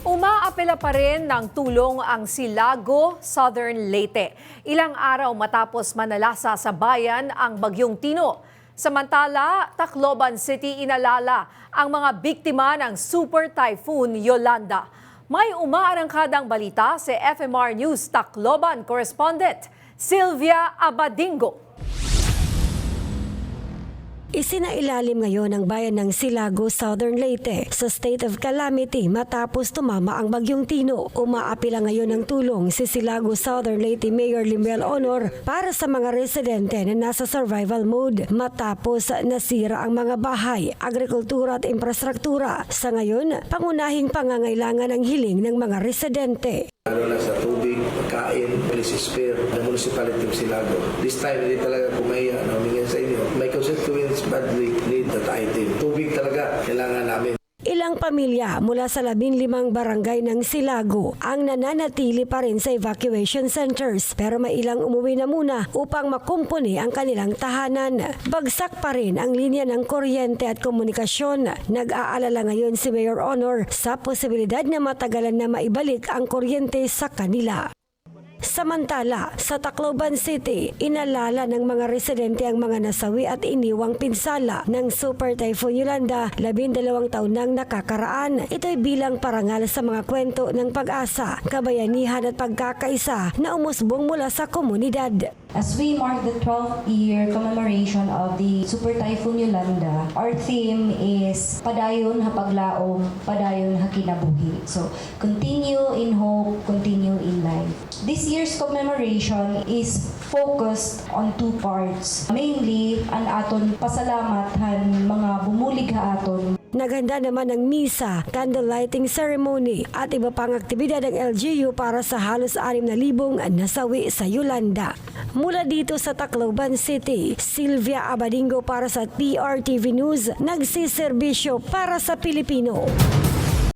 Umaapela pa rin ng tulong ang Silago, Southern Leyte. Ilang araw matapos manalasa sa bayan ang bagyong Tino. Samantala, Tacloban City inalala ang mga biktima ng Super Typhoon Yolanda. May umaarangkadang balita si FMR News Tacloban correspondent Sylvia Abadingo. Isinailalim ngayon ang bayan ng Silago, Southern Leyte sa state of calamity matapos tumama ang bagyong Tino. Umaapila ngayon ng tulong si Silago Southern Leyte Mayor Limuel Honor para sa mga residente na nasa survival mode matapos nasira ang mga bahay, agrikultura at infrastruktura. Sa ngayon, pangunahing pangangailangan ang hiling ng mga residente. Lalo na sa tubig, pagkain, police spare ng municipality of Silago. This time, hindi talaga kumahiya na humingan sa inyo. My constituents badly need that item. Tubig talaga, kailangan namin. Ilang pamilya mula sa labing limang barangay ng Silago ang nananatili pa rin sa evacuation centers pero may ilang umuwi na muna upang makumpuni ang kanilang tahanan. Bagsak pa rin ang linya ng kuryente at komunikasyon. Nag-aalala ngayon si Mayor Honor sa posibilidad na matagalan na maibalik ang kuryente sa kanila. Samantala, sa Tacloban City, inalala ng mga residente ang mga nasawi at iniwang pinsala ng Super Typhoon Yolanda labindalawang taon nang nakakaraan. Ito'y bilang parangal sa mga kwento ng pag-asa, kabayanihan at pagkakaisa na umusbong mula sa komunidad. As we mark the 12th year commemoration of the Super Typhoon Yolanda, our theme is Padayon ha paglaom, padayon ha kinabuhi. So, continue in hope, continue in life. This year's commemoration is focused on two parts. Mainly, ang aton pasalamat han mga bumulig ha aton Naghanda naman ng misa, candle lighting ceremony at iba pang aktibidad ng LGU para sa halos 6,000 nasawi sa Yolanda. Mula dito sa Tacloban City, Sylvia Abadingo para sa PRTV News, nagsiservisyo para sa Pilipino.